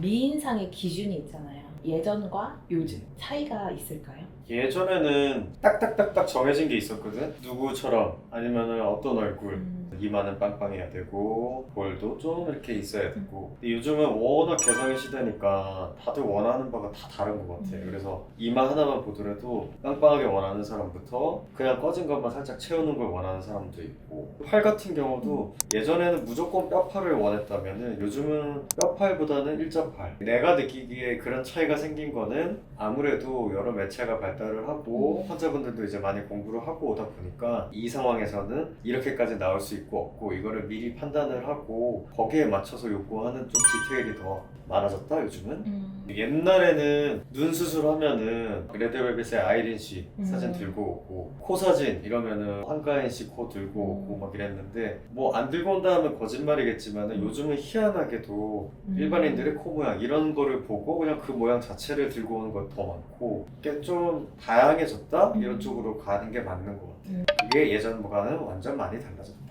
미인상의 기준이 있잖아요. 예전과 요즘 차이가 있을까요? 예전에는 딱딱딱딱 정해진 게 있었거든. 누구처럼 아니면은 어떤 얼굴. 음. 이마는 빵빵해야 되고 볼도 좀 이렇게 있어야 되고 근데 요즘은 워낙 개성의 시대니까 다들 원하는 바가 다 다른 것 같아 음. 그래서 이마 하나만 보더라도 빵빵하게 원하는 사람부터 그냥 꺼진 것만 살짝 채우는 걸 원하는 사람도 있고 팔 같은 경우도 예전에는 무조건 뼈팔을 원했다면은 요즘은 뼈팔보다는 일자팔 내가 느끼기에 그런 차이가 생긴 거는 아무래도 여러 매체가 발달을 하고 음. 환자분들도 이제 많이 공부를 하고 오다 보니까 이 상황에서는 이렇게까지 나올 수 있고 없고 이거를 미리 판단을 하고 거기에 맞춰서 요구하는 좀 디테일이 더 많아졌다 요즘은 음. 옛날에는 눈 수술하면은 레드벨벳의 아이린 씨 음. 사진 들고 오고 코 사진 이러면은 한가인 씨 코 들고 오고 음. 막 이랬는데 뭐 안 들고 온다 하면 거짓말이겠지만은 음. 요즘은 희한하게도 음. 일반인들의 코 모양 이런 거를 보고 그냥 그 모양 자체를 들고 오는 것더 많고 이게 좀 다양해졌다 음. 이런 쪽으로 가는 게 맞는 것 같아요. 음. 그게 예전과는 완전 많이 달라졌다.